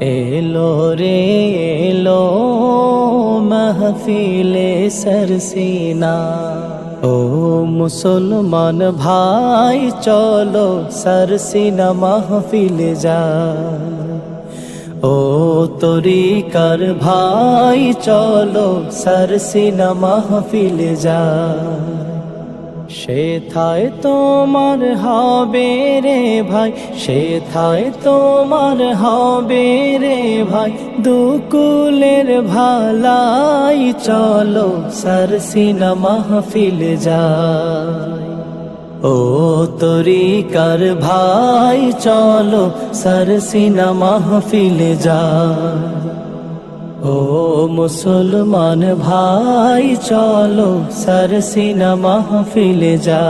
এলো রে, এলো মাহফিলে সরসিনা ও মুসলমান ভাই, চলো সরসিনা মাহফিলে যা। ও তরিকার ভাই, চলো সরসিনা মাহফিলে যা। সেথায় তোমার হবে রে ভাই সেথায় তোমার হবে রে ভাই। দুকুলের ভালাই চলো সরসিনা মাহফিল যায়। ও তরিকার ভাই, চলো সরসিনা মাহফিল যায়। ও মুসলমান ভাই, চলো সরসিনা মাহফিলে যা।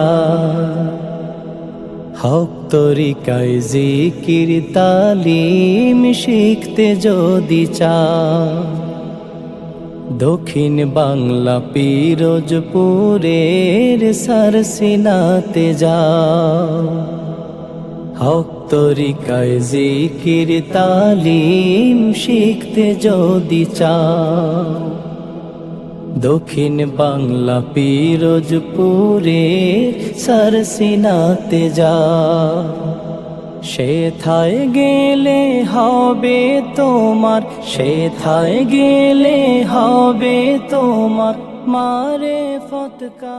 হক তরিকায় জিকির, তালিম শিখতে যদি চা। দক্ষিণ বাংলা পিরোজপুরের সরসিনাতে যা। হক তরিকায় জিকির, তালিম শিখতে যদি চাও, দক্ষিণ বাংলা পিরোজপুরে সরসিনাতে যা সেথায় গেলে হবে তোমার, সেথায় গেলে হবে তোমার, মারে ফতকা